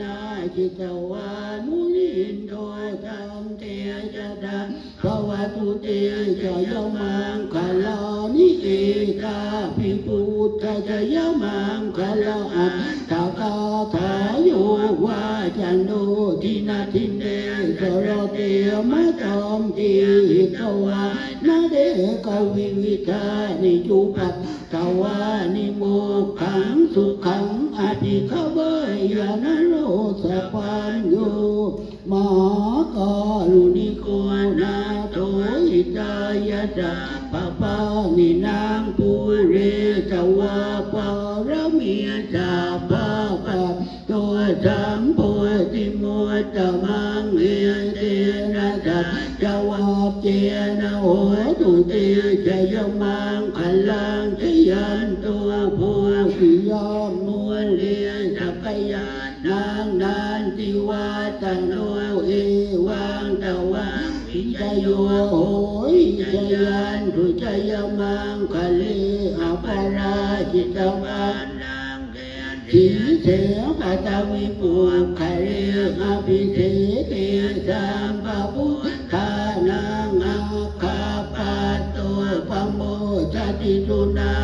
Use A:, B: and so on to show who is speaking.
A: นาจิตวามุนินโทตังเตียจตังภวตุเตียจะยมังคลานิเอกาภิปุตตะยมังคลาอัตถกาถาโยวาจันโนทินาทินเดสรเตียมะตอมติหิตวานาเดกวิวิธานิจุปัตตวานิโมขังสุขังอภิขเวยานา โรสปัญโยมหากาลุนิโกนาโถอิตายะตาปะปานินางปุเรตวาปารมีจาปะปะตัวสัมโพธิโมตตมังเอเตนะตัจจวาเจนะโหตุเตชยมังคลังชยันตัวภู สิยามนวลเรียสัพยานางนานติวาตันโนเอวังตวังวิจโยโหยชยันทุชยมังคเลอปาราจิตวังทีเสปัตวิปุขะเรอภิเทเตสัมปะพุทธานังอาคาปะโตปะโมจติสุนา